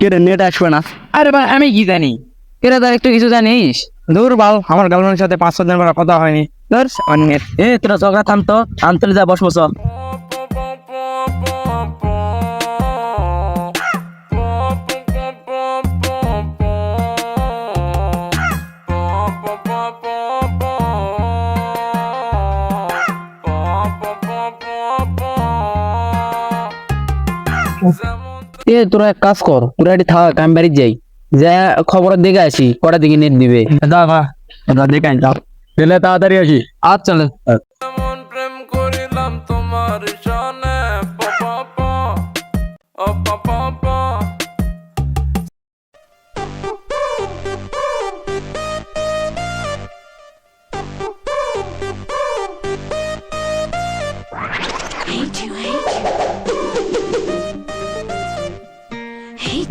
কে রে নেট আসবে না। আরে ভাই আমি কি জানি? এরা তো একটু কিছু জানিস? দূর বাল আমার গার্লফ্রেন্ডের সাথে পাঁচ ছ দিন পর কথা হয়নি। ধর এ তোরা ঝগড়া থাম তো আন্তলে যা বস বস এ তোরা এক কাজ কর তোরা এটি থাক আমি বাড়ি যাই। যা খবর দেখে আসি কটা দিকে নেট দিবে। দা বা আমরা দেখাই যাও পেলে তাড়াতাড়ি আসি। আচ্ছা চলে। এমন প্রেম করিলাম তোমার সনে পা পা ও পা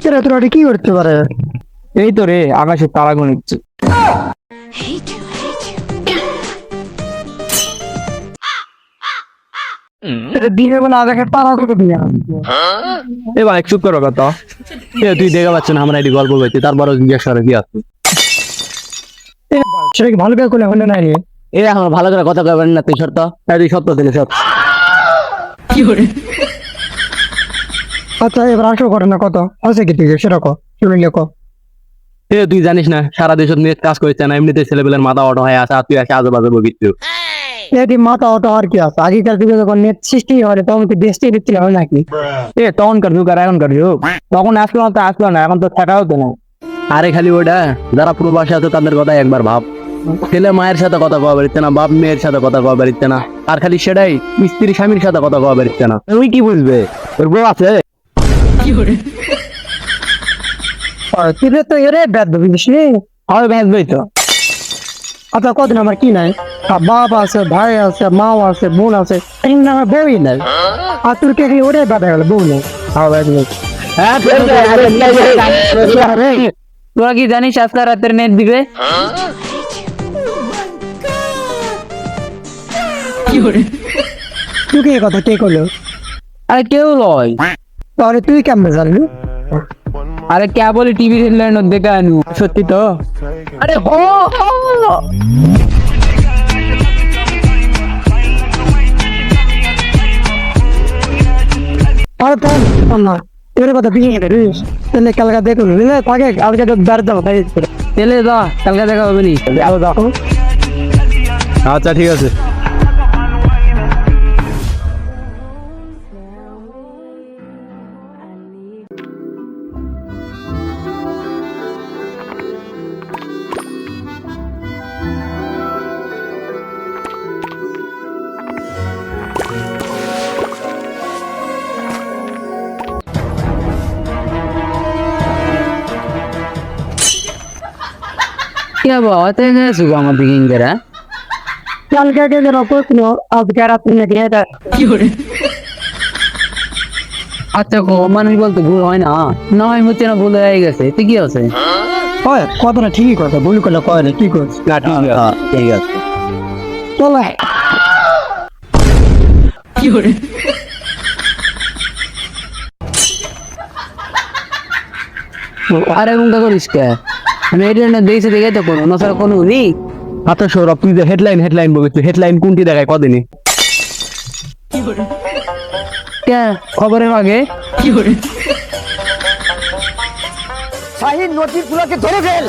তোরা তোরা কি করতে পারে? এই তো রে আকাশে তারা গুনিচ্ছে hate you, hate you. দিনের বেলা আকাশে তারা করে দিয়ে এ ভাই চুপ করো কথা। এ তুই দেখা পাচ্ছ না আমরা এটি গল্প করছি তারপরে জিজ্ঞেস করে কি আছে। সেটা কি ভালো করে হলে নাই রে? এ এখন ভালো করে কথা কবেন না তুই সত্য? তুই সত্য দিলে সত্য। আচ্ছা এবার আসো করে না কত? আছে কি তুই সেটা কো শুনিলে কো। এ তুই জানিস না সারা দেশ নিয়ে কাজ করছে না এমনিতে ছেলেপেলের মাথা অটো হয়ে আছে আর তুই আসে আজে বাজে বকিচ্ছ এটি মাথা অত আর কি আছে? আগেকার যুগে যখন নেট সৃষ্টি হয় তখন কি দেশটি দিচ্ছিল নাকি? এ তখনকার যুগ আর এখনকার যুগ? তখন আসলো না তো আসলো না এখন তো থাকাও তো না। আরে খালি ওটা যারা প্রবাসী আছে তাদের কথা একবার ভাব। ছেলে মায়ের সাথে কথা কওয়া পারিচ্ছে না বাপ মেয়ের সাথে কথা কওয়া পারিচ্ছে না আর খালি সেটাই স্ত্রী স্বামীর সাথে কথা কওয়া পারিচ্ছে না। তুই কি বুঝবে? তোর বউ আছে? তুই তো এরে ব্যাদ বুঝিস নি? হবে ভেজবেই তো। আচ্ছা কদিন আমার কি নাই? বাপ আছে ভাই আছে মা আছে বোন আছে এই না আমার বউই নাই। আর তোর কে ওরে ব্যাদ গেল বউ নেই? হবে ভেজবে তোরা কি জানিস আজকে রাতের নেট দিবে? তুই কে কথা কে করল আরে কেউ লয়। তাহলে তুই কেমন জানলি? আরে কে বলি টিভি হেডলাইন দেখে আনু সত্যি তো? আরে হো হো! আরে তাই না। তোর কথা বিয়ে গেলে রিস তাহলে কালকে দেখুন বুঝলে তাকে কালকে তো বেড় যাব তাই তেলে যা কালকে দেখা হবে নি। আচ্ছা ঠিক আছে। কে বাবা তে গেছো আমার দিকে ইঙ্গেরা কালকে কে যেন প্রশ্ন আজকে রাত্রি নাকি এটা আচ্ছা গো মানুষ বলতে ভুল হয় না না হয় মুচ্ছে না ভুল হয়ে গেছে তুই কি আছে হয় কথাটা ঠিকই কথা ভুল করলে কয় না কি করছ না ঠিক আছে ঠিক আছে চলে আরে মুখটা করিস কে আমি এটা না দেখছি দেখে তো কোনো নসার কোনো নি? আচ্ছা সৌরভ তুই যে হেডলাইন হেডলাইন তুই হেডলাইন কোনটি দেখায় কদিনে কে? খবরের আগে শাহিন নদীর গুলোকে ধরে ফেল